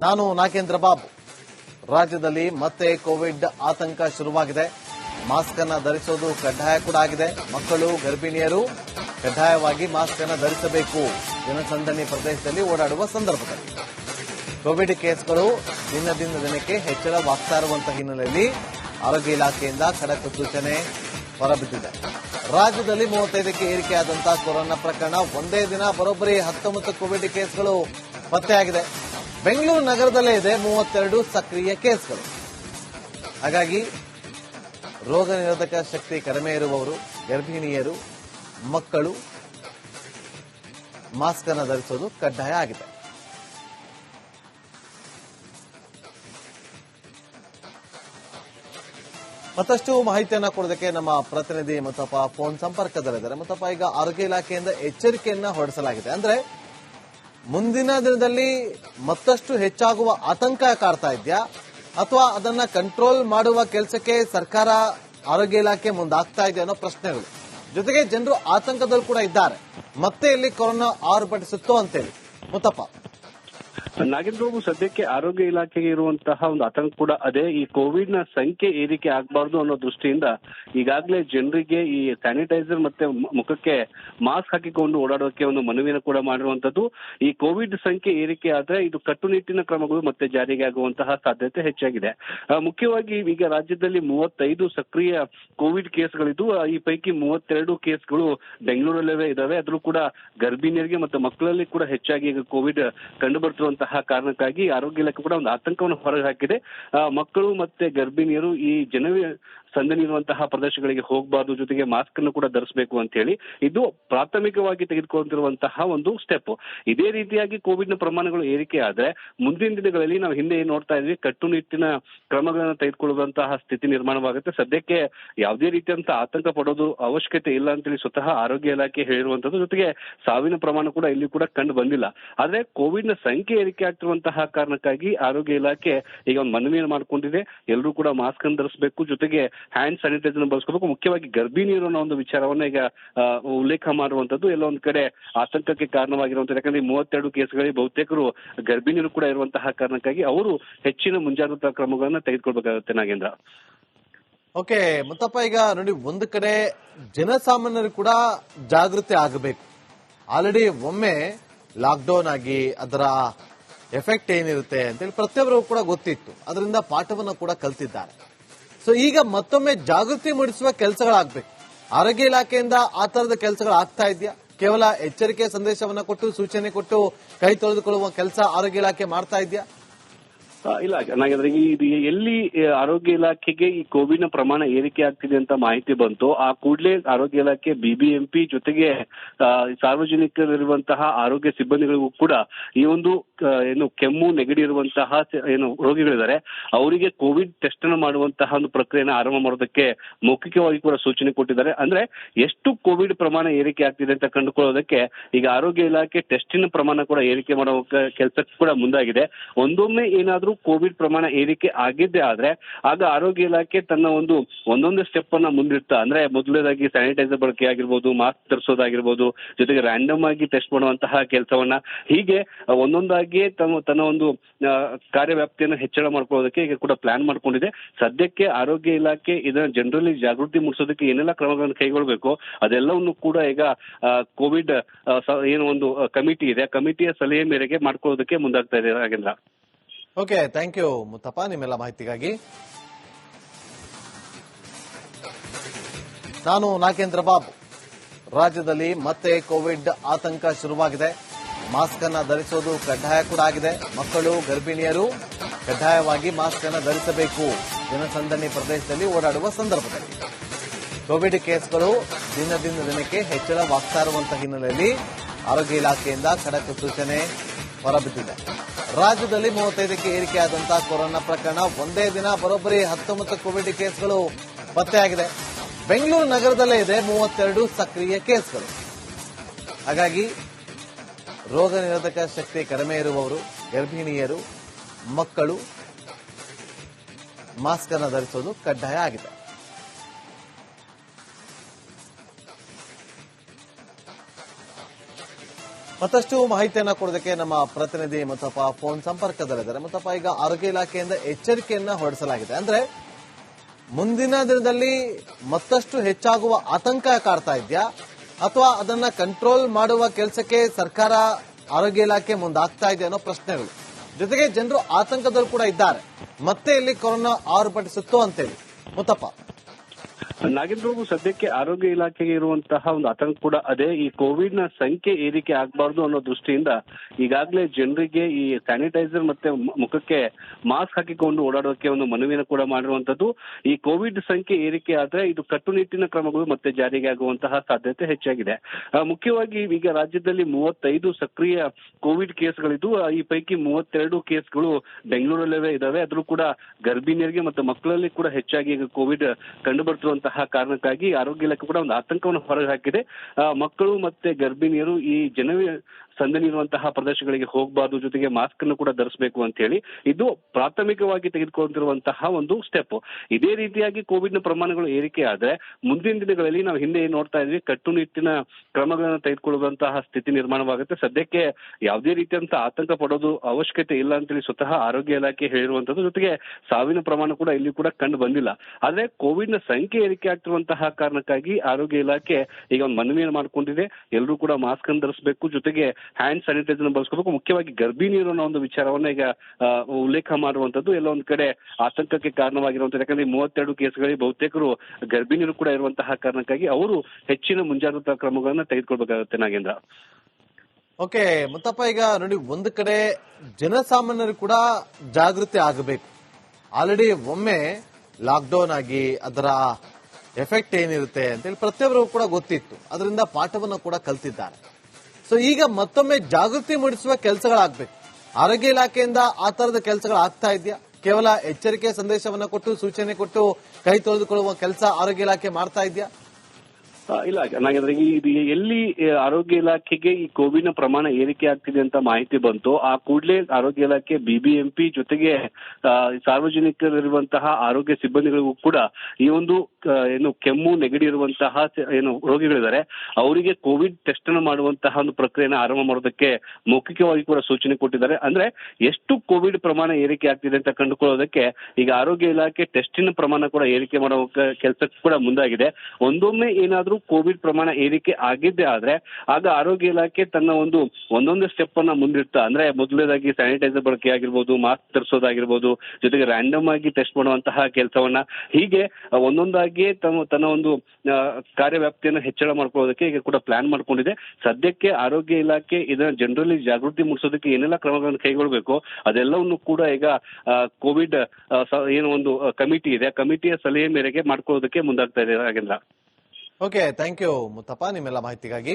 ನಾನು ನಾಗೇಂದ್ರ ಬಾಬು. ರಾಜ್ಯದಲ್ಲಿ ಮತ್ತೆ ಕೋವಿಡ್ ಆತಂಕ ಶುರುವಾಗಿದೆ. ಮಾಸ್ಕ್ ಅನ್ನ ಧರಿಸೋದು ಕಡ್ಡಾಯ ಕೂಡ ಆಗಿದೆ. ಮಕ್ಕಳು, ಗರ್ಭಿಣಿಯರು ಕಡ್ಡಾಯವಾಗಿ ಮಾಸ್ಕ್ ಅನ್ನ ಧರಿಸಬೇಕು. ಜನಸಂದಣಿ ಪ್ರದೇಶದಲ್ಲಿ ಓಡಾಡುವ ಸಂದರ್ಭದಲ್ಲಿ. ಕೋವಿಡ್ ಕೇಸ್ಗಳು ದಿನದಿಂದ ದಿನಕ್ಕೆ ಹೆಚ್ಚಳವಾಗ್ತಾ ಇರುವಂತಹ ಹಿನ್ನೆಲೆಯಲ್ಲಿ ಆರೋಗ್ಯ ಇಲಾಖೆಯಿಂದ ಖಡಕ್ ಸೂಚನೆ ಹೊರಬಿದ್ದಿದೆ. ರಾಜ್ಯದಲ್ಲಿ ಮೂವತ್ತೈದಕ್ಕೆ ಏರಿಕೆಯಾದಂತಹ ಕೊರೋನಾ ಪ್ರಕರಣ ಒಂದೇ ದಿನ ಬರೋಬ್ಬರಿ ಹತ್ತೊಂಬತ್ತು ಕೋವಿಡ್ ಕೇಸ್ಗಳು ಪತ್ತೆಯಾಗಿದೆ. ಬೆಂಗಳೂರು ನಗರದಲ್ಲೇ ಇದೆ ಮೂವತ್ತೆರಡು ಸಕ್ರಿಯ ಕೇಸ್ಗಳು. ಹಾಗಾಗಿ ರೋಗ ನಿರೋಧಕ ಶಕ್ತಿ ಕಡಿಮೆ ಇರುವವರು, ಗರ್ಭಿಣಿಯರು, ಮಕ್ಕಳು, ಮಾಸ್ಕ್ ಅನ್ನು ಧರಿಸೋದು ಕಡ್ಡಾಯ ಆಗಿದೆ. ಮತ್ತಷ್ಟು ಮಾಹಿತಿಯನ್ನು ಕೊಡೋದಕ್ಕೆ ನಮ್ಮ ಪ್ರತಿನಿಧಿ ಮತ್ತಪ್ಪ ಫೋನ್ ಸಂಪರ್ಕದಲ್ಲಿದ್ದಾರೆ. ಮತ್ತಪ್ಪ, ಈಗ ಆರೋಗ್ಯ ಇಲಾಖೆಯಿಂದ ಎಚ್ಚರಿಕೆಯನ್ನ ಹೊರಡಿಸಲಾಗಿದೆ. ಅಂದ್ರೆ ಮುಂದಿನ ದಿನದಲ್ಲಿ ಮತ್ತಷ್ಟು ಹೆಚ್ಚಾಗುವ ಆತಂಕ ಕಾಡ್ತಾ ಇದೆಯಾ? ಅಥವಾ ಅದನ್ನ ಕಂಟ್ರೋಲ್ ಮಾಡುವ ಕೆಲಸಕ್ಕೆ ಸರ್ಕಾರ ಆರೋಗ್ಯ ಇಲಾಖೆ ಮುಂದಾಗ್ತಾ ಇದೆ ಅನ್ನೋ ಪ್ರಶ್ನೆಗಳು. ಜೊತೆಗೆ ಜನರು ಆತಂಕದಲ್ಲಿ ಕೂಡ ಇದ್ದಾರೆ. ಮತ್ತೆ ಇಲ್ಲಿ ಕೊರೋನಾ ಆರ್ಭಟಿಸುತ್ತೋ ಅಂತೇಳಿ. ಮುತ್ತಪ್ಪ. ನಾಗೇಂದ್ರ ಬಾಬು ಸದ್ಯಕ್ಕೆ ಆರೋಗ್ಯ ಇಲಾಖೆಗೆ ಇರುವಂತಹ ಒಂದು ಆತಂಕ ಕೂಡ ಅದೇ. ಈ ಕೋವಿಡ್ನ ಸಂಖ್ಯೆ ಏರಿಕೆ ಆಗಬಾರ್ದು ಅನ್ನೋ ದೃಷ್ಟಿಯಿಂದ ಈಗಾಗಲೇ ಜನರಿಗೆ ಈ ಸ್ಯಾನಿಟೈಸರ್ ಮತ್ತೆ ಮುಖಕ್ಕೆ ಮಾಸ್ಕ್ ಹಾಕಿಕೊಂಡು ಓಡಾಡೋಕೆ ಒಂದು ಮನವಿಯನ್ನು ಕೂಡ ಮಾಡಿರುವಂತದ್ದು ಈ ಕೋವಿಡ್ ಸಂಖ್ಯೆ ಏರಿಕೆ ಆದ್ರೆ ಇದು ಕಟ್ಟುನಿಟ್ಟಿನ ಕ್ರಮಗಳು ಮತ್ತೆ ಜಾರಿಗೆ ಆಗುವಂತಹ ಸಾಧ್ಯತೆ ಹೆಚ್ಚಾಗಿದೆ. ಮುಖ್ಯವಾಗಿ ಈಗ ರಾಜ್ಯದಲ್ಲಿ ಮೂವತ್ತೈದು ಸಕ್ರಿಯ ಕೋವಿಡ್ ಕೇಸ್ಗಳಿದ್ದು ಈ ಪೈಕಿ ಮೂವತ್ತೆರಡು ಕೇಸ್ಗಳು ಬೆಂಗಳೂರಲ್ಲೇ ಇದಾವೆ. ಅದ್ರೂ ಕೂಡ ಗರ್ಭಿಣಿಯರಿಗೆ ಮತ್ತು ಮಕ್ಕಳಲ್ಲಿ ಕೂಡ ಹೆಚ್ಚಾಗಿ ಈಗ ಕೋವಿಡ್ ಕಂಡು ಬರ್ತಿರುವಂತಹ ಕಾರಣಕ್ಕಾಗಿ ಆರೋಗ್ಯ ಇಲಾಖೆ ಕೂಡ ಒಂದು ಆತಂಕವನ್ನು ಹೊರಗೆ ಹಾಕಿದೆ ಮಕ್ಕಳು ಮತ್ತೆ ಗರ್ಭಿಣಿಯರು ಈ ಜನವೇ ಸಂದಣಿ ಇರುವಂತಹ ಪ್ರದೇಶಗಳಿಗೆ ಹೋಗಬಾರ್ದು ಜೊತೆಗೆ ಮಾಸ್ಕ್ ಅನ್ನು ಕೂಡ ಧರಿಸಬೇಕು ಅಂತ ಹೇಳಿ ಇದು ಪ್ರಾಥಮಿಕವಾಗಿ ತೆಗೆದುಕೊಂಡಿರುವಂತಹ ಒಂದು ಸ್ಟೆಪ್ ಇದೇ ರೀತಿಯಾಗಿ ಕೋವಿಡ್ನ ಪ್ರಮಾಣಗಳು ಏರಿಕೆ ಆದ್ರೆ ಮುಂದಿನ ದಿನಗಳಲ್ಲಿ ನಾವು ಹಿಂದೆ ಏನ್ ನೋಡ್ತಾ ಇದ್ವಿ, ಕಟ್ಟುನಿಟ್ಟಿನ ಕ್ರಮಗಳನ್ನು ತೆಗೆದುಕೊಳ್ಳುವಂತಹ ಸ್ಥಿತಿ ನಿರ್ಮಾಣವಾಗುತ್ತೆ. ಸದ್ಯಕ್ಕೆ ಯಾವುದೇ ರೀತಿಯಂತ ಆತಂಕ ಪಡೋದು ಅವಶ್ಯಕತೆ ಇಲ್ಲ ಅಂತೇಳಿ ಸ್ವತಃ ಆರೋಗ್ಯ ಇಲಾಖೆ ಹೇಳಿರುವಂತದ್ದು ಜೊತೆಗೆ ಸಾವಿನ ಪ್ರಮಾಣ ಕೂಡ ಇಲ್ಲಿ ಕೂಡ ಕಂಡು ಬಂದಿಲ್ಲ. ಆದ್ರೆ ಕೋವಿಡ್ನ ಸಂಖ್ಯೆ ಏರಿಕೆ ಆಗ್ತಿರುವಂತಹ ಕಾರಣಕ್ಕಾಗಿ ಆರೋಗ್ಯ ಇಲಾಖೆ ಈಗ ಒಂದು ಮನವಿಯನ್ನು ಮಾಡಿಕೊಂಡಿದೆ. ಎಲ್ಲರೂ ಕೂಡ ಮಾಸ್ಕ್ ಅನ್ನು ಧರಿಸಬೇಕು. ಜೊತೆಗೆ ಹ್ಯಾಂಡ್ ಸ್ಯಾನಿಟೈಸರ್ ಬಳಸ್ಕೋಬೇಕು. ಮುಖ್ಯವಾಗಿ ಗರ್ಭಿಣಿಯರು ಅನ್ನೋ ಒಂದು ವಿಚಾರವನ್ನ ಈಗ ಉಲ್ಲೇಖ ಮಾಡುವಂತದ್ದು ಎಲ್ಲ ಒಂದ್ ಕಡೆ ಆತಂಕಕ್ಕೆ ಕಾರಣವಾಗಿರುವಂತದ್ದು ಯಾಕಂದ್ರೆ ಮೂವತ್ತೆರಡು ಕೇಸ್ಗಳಲ್ಲಿ ಬಹುತೇಕರು ಗರ್ಭಿಣಿಯರು ಕೂಡ ಇರುವಂತಹ ಕಾರಣಕ್ಕಾಗಿ ಅವರು ಹೆಚ್ಚಿನ ಮುಂಜಾಗ್ರತಾ ಕ್ರಮಗಳನ್ನ ತೆಗೆದುಕೊಳ್ಬೇಕಾಗುತ್ತೆ, ನಾಗೇಂದ್ರ. ಓಕೆ, ಮುತ್ತಪ್ಪ, ಈಗ ನೋಡಿ, ಒಂದು ಕಡೆ ಜನಸಾಮಾನ್ಯರು ಕೂಡ ಜಾಗೃತಿ ಆಗಬೇಕು. ಆಲ್ರೆಡಿ ಒಮ್ಮೆ ಲಾಕ್ಡೌನ್ ಆಗಿ ಅದರ ಎಫೆಕ್ಟ್ ಏನಿರುತ್ತೆ ಅಂತೇಳಿ ಪ್ರತಿಯೊಬ್ಬರಿಗೂ ಕೂಡ ಗೊತ್ತಿತ್ತು. ಅದರಿಂದ ಪಾಠವನ್ನು ಕೂಡ ಕಲ್ತಿದ್ದಾರೆ. ಸೊ ಈಗ ಮತ್ತೊಮ್ಮೆ ಜಾಗೃತಿ ಮೂಡಿಸುವ ಕೆಲಸಗಳಾಗಬೇಕು. ಆರೋಗ್ಯ ಇಲಾಖೆಯಿಂದ ಆ ತರದ ಕೆಲಸಗಳು ಆಗ್ತಾ ಇದೆಯಾ? ಕೇವಲ ಎಚ್ಚರಿಕೆ ಸಂದೇಶವನ್ನ ಕೊಟ್ಟು, ಸೂಚನೆ ಕೊಟ್ಟು ಕೈ ತೊಳೆದುಕೊಳ್ಳುವ ಕೆಲಸ ಆರೋಗ್ಯ ಇಲಾಖೆ ಮಾಡ್ತಾ ಇದೆಯಾ? ಇಲ್ಲ ನಾಗಂದ್ರೆ ಇದು ಎಲ್ಲಿ ಆರೋಗ್ಯ ಇಲಾಖೆಗೆ ಈ ಕೋವಿಡ್ ಪ್ರಮಾಣ ಏರಿಕೆ ಆಗ್ತಿದೆ ಅಂತ ಮಾಹಿತಿ ಬಂತು, ಆ ಕೂಡಲೇ ಆರೋಗ್ಯ ಇಲಾಖೆ, ಬಿಬಿಎಂಪಿ ಜೊತೆಗೆ ಸಾರ್ವಜನಿಕರಿರುವಂತಹ ಆರೋಗ್ಯ ಸಿಬ್ಬಂದಿಗಳಿಗೂ ಕೂಡ ಈ ಒಂದು ಏನು ಕೆಮ್ಮು, ನೆಗಡಿ ಇರುವಂತಹ ಏನು ರೋಗಿಗಳಿದ್ದಾರೆ, ಅವರಿಗೆ ಕೋವಿಡ್ ಟೆಸ್ಟ್ ಅನ್ನು ಮಾಡುವಂತಹ ಒಂದು ಪ್ರಕ್ರಿಯೆನ ಆರಂಭ ಮಾಡೋದಕ್ಕೆ ಮೌಖಿಕವಾಗಿ ಕೂಡ ಸೂಚನೆ ಕೊಟ್ಟಿದ್ದಾರೆ. ಅಂದ್ರೆ ಎಷ್ಟು ಕೋವಿಡ್ ಪ್ರಮಾಣ ಏರಿಕೆ ಆಗ್ತಿದೆ ಅಂತ ಕಂಡುಕೊಳ್ಳೋದಕ್ಕೆ ಈಗ ಆರೋಗ್ಯ ಇಲಾಖೆ ಟೆಸ್ಟಿನ ಪ್ರಮಾಣ ಕೂಡ ಏರಿಕೆ ಮಾಡುವ ಕೆಲಸಕ್ಕೆ ಕೂಡ ಮುಂದಾಗಿದೆ. ಒಂದೊಮ್ಮೆ ಏನಾದ್ರೂ ಕೋವಿಡ್ ಪ್ರಮಾಣ ಏರಿಕೆ ಆಗಿದ್ದೇ ಆದ್ರೆ ಆಗ ಆರೋಗ್ಯ ಇಲಾಖೆ ತನ್ನ ಒಂದು ಒಂದೊಂದು ಸ್ಟೆಪ್ ಅನ್ನ ಮುಂದಿಡ್ತಾ, ಅಂದ್ರೆ ಮೊದಲನೇದಾಗಿ ಸ್ಯಾನಿಟೈಸರ್ ಬಳಕೆ ಆಗಿರ್ಬೋದು ಮಾಸ್ಕ್ ತರಿಸೋದಾಗಿರ್ಬೋದು ಜೊತೆಗೆ ರ್ಯಾಂಡಮ್ ಆಗಿ ಟೆಸ್ಟ್ ಮಾಡುವಂತಹ ಕೆಲಸವನ್ನ ಹೀಗೆ ಒಂದೊಂದಾಗಿ ತಮ್ಮ ತನ್ನ ಒಂದು ಆ, ಕಾರ್ಯವ್ಯಾಪ್ತಿಯನ್ನು ಹೆಚ್ಚಳ ಮಾಡ್ಕೊಳ್ಳೋದಕ್ಕೆ ಈಗ ಕೂಡ ಪ್ಲಾನ್ ಮಾಡ್ಕೊಂಡಿದೆ. ಸದ್ಯಕ್ಕೆ ಆರೋಗ್ಯ ಇಲಾಖೆ ಇದನ್ನ ಜನರಲ್ಲಿ ಜಾಗೃತಿ ಮೂಡಿಸೋದಕ್ಕೆ ಏನೆಲ್ಲ ಕ್ರಮಗಳನ್ನು ಕೈಗೊಳ್ಳಬೇಕು ಅದೆಲ್ಲವನ್ನು ಕೂಡ ಈಗ ಕೋವಿಡ್ ಏನು ಒಂದು ಕಮಿಟಿ ಇದೆ. ಕಮಿಟಿಯ ಸಲಹೆ ಮೇರೆಗೆ ಮಾಡ್ಕೊಳ್ಳೋದಕ್ಕೆ ಮುಂದಾಗ್ತಾ ಇದೆ Ragendra okay thank you Muttappa ನಿಮ್ಮೆಲ್ಲ ಮಾಹಿತಿಗಾಗಿ. ನಾನು ನಾಗೇಂದ್ರ ಬಾಬು. ರಾಜ್ಯದಲ್ಲಿ ಮತ್ತೆ ಕೋವಿಡ್ ಆತಂಕ ಶುರುವಾಗಿದೆ. ಮಾಸ್ಕ್ ಅನ್ನ ಧರಿಸೋದು ಕಡ್ಡಾಯ ಕೂಡ ಆಗಿದೆ. ಮಕ್ಕಳು, ಗರ್ಭಿಣಿಯರು ಕಡ್ಡಾಯವಾಗಿ ಮಾಸ್ಕ್ ಅನ್ನು ಧರಿಸಬೇಕು. ಜನಸಂದಣಿ ಪ್ರದೇಶದಲ್ಲಿ ಓಡಾಡುವ ಸಂದರ್ಭದಲ್ಲಿ. ಕೋವಿಡ್ ಕೇಸ್ಗಳು ದಿನದಿಂದ ದಿನಕ್ಕೆ ಹೆಚ್ಚಳವಾಗ್ತಾ ಇರುವಂತಹ ಹಿನ್ನೆಲೆಯಲ್ಲಿ ಆರೋಗ್ಯ ಇಲಾಖೆಯಿಂದ ಖಡಕ್ ಸೂಚನೆ ಹೊರಬಿದ್ದಿದೆ. ರಾಜ್ಯದಲ್ಲಿ ಮೂವತ್ತೈದಕ್ಕೆ ಏರಿಕೆಯಾದಂತಹ ಕೊರೋನಾ ಪ್ರಕರಣ ಒಂದೇ ದಿನ ಬರೋಬ್ಬರಿ ಹತ್ತೊಂಬತ್ತು ಕೋವಿಡ್ ಕೇಸ್ಗಳು ಪತ್ತೆಯಾಗಿದೆ. ಬೆಂಗಳೂರು ನಗರದಲ್ಲೇ ಇದೆ ಮೂವತ್ತೆರಡು ಸಕ್ರಿಯ ಕೇಸ್ಗಳು. ಹಾಗಾಗಿ ರೋಗ ನಿರೋಧಕ ಶಕ್ತಿ ಕಡಿಮೆ ಇರುವವರು, ಗರ್ಭಿಣಿಯರು, ಮಕ್ಕಳು ಮಾಸ್ಕ್ ಅನ್ನು ಧರಿಸೋದು ಕಡ್ಡಾಯ ಆಗಿದೆ. ಮತ್ತಷ್ಟು ಮಾಹಿತಿಯನ್ನು ಕೊಡೋದಕ್ಕೆ ನಮ್ಮ ಪ್ರತಿನಿಧಿ ಮತ್ತಪ್ಪ ಫೋನ್ ಸಂಪರ್ಕದಲ್ಲಿದ್ದಾರೆ. ಮತ್ತಪ್ಪ, ಈಗ ಆರೋಗ್ಯ ಇಲಾಖೆಯಿಂದ ಎಚ್ಚರಿಕೆಯನ್ನ ಹೊರಡಿಸಲಾಗಿದೆ. ಅಂದ್ರೆ, ಮುಂದಿನ ದಿನದಲ್ಲಿ ಮತ್ತಷ್ಟು ಹೆಚ್ಚಾಗುವ ಆತಂಕ ಕಾಡ್ತಾ ಇದೆಯಾ? ಅಥವಾ ಅದನ್ನ ಕಂಟ್ರೋಲ್ ಮಾಡುವ ಕೆಲಸಕ್ಕೆ ಸರ್ಕಾರ ಆರೋಗ್ಯ ಇಲಾಖೆ ಮುಂದಾಗ್ತಾ ಇದೆ ಅನ್ನೋ ಪ್ರಶ್ನೆಗಳು. ಜೊತೆಗೆ ಜನರು ಆತಂಕದಲ್ಲೂ ಕೂಡ ಇದ್ದಾರೆ. ಮತ್ತೆ ಇಲ್ಲಿ ಕೊರೋನಾ ಆರ್ಭಟಿಸುತ್ತೋ ಅಂತೇಳಿ. ಮುತ್ತಪ್ಪ. ನಾಗೇಂದ್ರ ಬಾಬು, ಸದ್ಯಕ್ಕೆ ಆರೋಗ್ಯ ಇಲಾಖೆಗೆ ಇರುವಂತಹ ಒಂದು ಆತಂಕ ಕೂಡ ಅದೇ. ಈ ಕೋವಿಡ್ನ ಸಂಖ್ಯೆ ಏರಿಕೆ ಆಗಬಾರ್ದು ಅನ್ನೋ ದೃಷ್ಟಿಯಿಂದ ಈಗಾಗಲೇ ಜನರಿಗೆ ಈ ಸ್ಯಾನಿಟೈಸರ್ ಮತ್ತೆ ಮುಖಕ್ಕೆ ಮಾಸ್ಕ್ ಹಾಕಿಕೊಂಡು ಓಡಾಡೋಕೆ ಒಂದು ಮನವಿಯನ್ನು ಕೂಡ ಮಾಡಿರುವಂತದ್ದು ಈ ಕೋವಿಡ್ ಸಂಖ್ಯೆ ಏರಿಕೆ ಆದ್ರೆ ಇದು ಕಟ್ಟುನಿಟ್ಟಿನ ಕ್ರಮಗಳು ಮತ್ತೆ ಜಾರಿಗೆ ಆಗುವಂತಹ ಸಾಧ್ಯತೆ ಹೆಚ್ಚಾಗಿದೆ. ಮುಖ್ಯವಾಗಿ ಈಗ ರಾಜ್ಯದಲ್ಲಿ ಮೂವತ್ತೈದು ಸಕ್ರಿಯ ಕೋವಿಡ್ ಕೇಸ್ಗಳಿದ್ದು ಈ ಪೈಕಿ ಮೂವತ್ತೆರಡು ಕೇಸ್ಗಳು ಬೆಂಗಳೂರಲ್ಲೇ ಇದಾವೆ ಅದ್ರೂ ಕೂಡ ಗರ್ಭಿಣಿಯರಿಗೆ ಮತ್ತು ಮಕ್ಕಳಲ್ಲಿ ಕೂಡ ಹೆಚ್ಚಾಗಿ ಈಗ ಕೋವಿಡ್ ಕಂಡು ಬರ್ತಿರುವಂತಹ ಕಾರಣಕ್ಕಾಗಿ ಆರೋಗ್ಯ ಇಲಾಖೆ ಕೂಡ ಒಂದು ಆತಂಕವನ್ನು ಹೊರಗೆ ಹಾಕಿದೆ. ಮಕ್ಕಳು ಮತ್ತೆ ಗರ್ಭಿಣಿಯರು ಈ ಜನವೇ ಸಂದಣಿ ಇರುವಂತಹ ಪ್ರದೇಶಗಳಿಗೆ ಹೋಗಬಾರ್ದು ಜೊತೆಗೆ ಮಾಸ್ಕ್ ಅನ್ನು ಕೂಡ ಧರಿಸಬೇಕು ಅಂತ ಹೇಳಿ ಇದು ಪ್ರಾಥಮಿಕವಾಗಿ ತೆಗೆದುಕೊಂಡಿರುವಂತಹ ಒಂದು ಸ್ಟೆಪ್ ಇದೇ ರೀತಿಯಾಗಿ ಕೋವಿಡ್ನ ಪ್ರಮಾಣಗಳು ಏರಿಕೆ ಆದ್ರೆ ಮುಂದಿನ ದಿನಗಳಲ್ಲಿ ನಾವು ಹಿಂದೆ ಏನ್ ನೋಡ್ತಾ ಇದ್ವಿ, ಕಟ್ಟುನಿಟ್ಟಿನ ಕ್ರಮಗಳನ್ನು ತೆಗೆದುಕೊಳ್ಳುವಂತಹ ಸ್ಥಿತಿ ನಿರ್ಮಾಣವಾಗುತ್ತೆ. ಸದ್ಯಕ್ಕೆ ಯಾವುದೇ ರೀತಿಯಂತ ಆತಂಕ ಪಡೋದು ಅವಶ್ಯಕತೆ ಇಲ್ಲ ಅಂತೇಳಿ ಸ್ವತಃ ಆರೋಗ್ಯ ಇಲಾಖೆ ಹೇಳಿರುವಂತದ್ದು. ಜೊತೆಗೆ ಸಾವಿನ ಪ್ರಮಾಣ ಕೂಡ ಇಲ್ಲಿ ಕೂಡ ಕಂಡು ಬಂದಿಲ್ಲ. ಆದ್ರೆ ಕೋವಿಡ್ನ ಸಂಖ್ಯೆ ಏರಿಕೆ ಆಗ್ತಿರುವಂತಹ ಕಾರಣಕ್ಕಾಗಿ ಆರೋಗ್ಯ ಇಲಾಖೆ ಈಗ ಒಂದು ಮನವಿಯನ್ನು ಮಾಡ್ಕೊಂಡಿದೆ. ಎಲ್ಲರೂ ಕೂಡ ಮಾಸ್ಕ್ ಅನ್ನು ಧರಿಸಬೇಕು, ಜೊತೆಗೆ ಹ್ಯಾಂಡ್ ಸ್ಯಾನಿಟೈಸರ್ ಬಳಸ್ಕೋಬೇಕು. ಮುಖ್ಯವಾಗಿ ಗರ್ಭಿಣಿಯರು ಅನ್ನೋ ಒಂದು ವಿಚಾರವನ್ನ ಈಗ ಉಲ್ಲೇಖ ಮಾಡುವಂತದ್ದು ಎಲ್ಲ ಒಂದ್ ಕಡೆ ಆತಂಕಕ್ಕೆ ಕಾರಣವಾಗಿರುವಂತದ್ದು ಯಾಕಂದ್ರೆ ಮೂವತ್ತೆರಡು ಕೇಸ್ಗಳಿಗೆ ಬಹುತೇಕರು ಗರ್ಭಿಣಿಯರು ಕೂಡ ಇರುವಂತಹ ಕಾರಣಕ್ಕಾಗಿ ಅವರು ಹೆಚ್ಚಿನ ಮುಂಜಾಗ್ರತಾ ಕ್ರಮಗಳನ್ನ ತೆಗೆದುಕೊಳ್ಬೇಕಾಗುತ್ತೆ ನಾಗೇಂದ್ರ. ಓಕೆ, ಮುತ್ತಪ್ಪ, ಈಗ ನೋಡಿ, ಒಂದು ಕಡೆ ಜನಸಾಮಾನ್ಯರು ಕೂಡ ಜಾಗೃತಿ ಆಗಬೇಕು. ಆಲ್ರೆಡಿ ಒಮ್ಮೆ ಲಾಕ್ಡೌನ್ ಆಗಿ ಅದರ ಎಫೆಕ್ಟ್ ಏನಿರುತ್ತೆ ಅಂತೇಳಿ ಪ್ರತಿಯೊಬ್ಬರಿಗೂ ಕೂಡ ಗೊತ್ತಿತ್ತು. ಅದರಿಂದ ಪಾಠವನ್ನು ಕೂಡ ಕಲ್ತಿದ್ದಾರೆ. ಸೊ ಈಗ ಮತ್ತೊಮ್ಮೆ ಜಾಗೃತಿ ಮೂಡಿಸುವ ಕೆಲಸಗಳಾಗಬೇಕು. ಆರೋಗ್ಯ ಇಲಾಖೆಯಿಂದ ಆ ತರದ ಕೆಲಸಗಳು ಆಗ್ತಾ ಇದೆಯಾ? ಕೇವಲ ಎಚ್ಚರಿಕೆ ಸಂದೇಶವನ್ನ ಕೊಟ್ಟು, ಸೂಚನೆ ಕೊಟ್ಟು, ಕೈ ತೊಳೆದುಕೊಳ್ಳುವ ಕೆಲಸ ಆರೋಗ್ಯ ಇಲಾಖೆ ಮಾಡ್ತಾ ಇದೆಯಾ? ಇಲ್ಲ ನಾಗೇಂದ್ರ ಈ ಎಲ್ಲಿ ಆರೋಗ್ಯ ಇಲಾಖೆಗೆ ಈ ಕೋವಿಡ್ ಪ್ರಮಾಣ ಏರಿಕೆ ಆಗ್ತಿದೆ ಅಂತ ಮಾಹಿತಿ ಬಂತು, ಆ ಕೂಡಲೇ ಆರೋಗ್ಯ ಇಲಾಖೆ, ಬಿಬಿಎಂಪಿ ಜೊತೆಗೆ ಸಾರ್ವಜನಿಕರಿರುವಂತಹ ಆರೋಗ್ಯ ಸಿಬ್ಬಂದಿಗಳಿಗೂ ಕೂಡ ಈ ಒಂದು ಏನು ಕೆಮ್ಮು, ನೆಗಡಿ ಇರುವಂತಹ ಏನು ರೋಗಿಗಳಿದ್ದಾರೆ, ಅವರಿಗೆ ಕೋವಿಡ್ ಟೆಸ್ಟ್ ಅನ್ನು ಮಾಡುವಂತಹ ಒಂದು ಪ್ರಕ್ರಿಯೆನ ಆರಂಭ ಮಾಡೋದಕ್ಕೆ ಮೌಖಿಕವಾಗಿ ಕೂಡ ಸೂಚನೆ ಕೊಟ್ಟಿದ್ದಾರೆ. ಅಂದ್ರೆ ಎಷ್ಟು ಕೋವಿಡ್ ಪ್ರಮಾಣ ಏರಿಕೆ ಆಗ್ತಿದೆ ಅಂತ ಕಂಡುಕೊಳ್ಳೋದಕ್ಕೆ ಈಗ ಆರೋಗ್ಯ ಇಲಾಖೆ ಟೆಸ್ಟಿನ ಪ್ರಮಾಣ ಕೂಡ ಏರಿಕೆ ಮಾಡುವ ಕೆಲಸಕ್ಕೆ ಕೂಡ ಮುಂದಾಗಿದೆ. ಒಂದೊಮ್ಮೆ ಏನಾದ್ರೂ ಕೋವಿಡ್ ಪ್ರಮಾಣ ಏರಿಕೆ ಆಗಿದ್ದೆ ಆದ್ರೆ ಆಗ ಆರೋಗ್ಯ ಇಲಾಖೆ ತನ್ನ ಒಂದು ಒಂದೊಂದು ಸ್ಟೆಪ್ ಅನ್ನ ಮುಂದಿಡ್ತಾ, ಅಂದ್ರೆ ಮೊದಲನೇದಾಗಿ ಸ್ಯಾನಿಟೈಸರ್ ಬಳಕೆ ಆಗಿರ್ಬೋದು ಮಾಸ್ಕ್ ಧರಿಸೋದಾಗಿರ್ಬೋದು, ಜೊತೆಗೆ ರ್ಯಾಂಡಮ್ ಆಗಿ ಟೆಸ್ಟ್ ಮಾಡುವಂತಹ ಕೆಲಸವನ್ನ ಹೀಗೆ ಒಂದೊಂದಾಗಿ ತಮ್ಮ ತನ್ನ ಒಂದು ಕಾರ್ಯವ್ಯಾಪ್ತಿಯನ್ನು ಹೆಚ್ಚಳ ಮಾಡ್ಕೊಳ್ಳೋದಕ್ಕೆ ಈಗ ಕೂಡ ಪ್ಲಾನ್ ಮಾಡ್ಕೊಂಡಿದೆ. ಸದ್ಯಕ್ಕೆ ಆರೋಗ್ಯ ಇಲಾಖೆ ಇದನ್ನ ಜನರಲ್ಲಿ ಜಾಗೃತಿ ಮೂಡಿಸೋದಕ್ಕೆ ಏನೆಲ್ಲ ಕ್ರಮಗಳನ್ನು ಕೈಗೊಳ್ಳಬೇಕು ಅದೆಲ್ಲವನ್ನು ಕೂಡ ಈಗ ಕೋವಿಡ್ ಏನು ಒಂದು ಕಮಿಟಿ ಇದೆ. ಕಮಿಟಿಯ ಸಲಹೆ ಮೇರೆಗೆ ಮಾಡ್ಕೊಳ್ಳೋದಕ್ಕೆ ಮುಂದಾಗ್ತಾ ಇದೆ Nagendra okay thank you Muttappa ನಿಮ್ಮೆಲ್ಲ ಮಾಹಿತಿಗಾಗಿ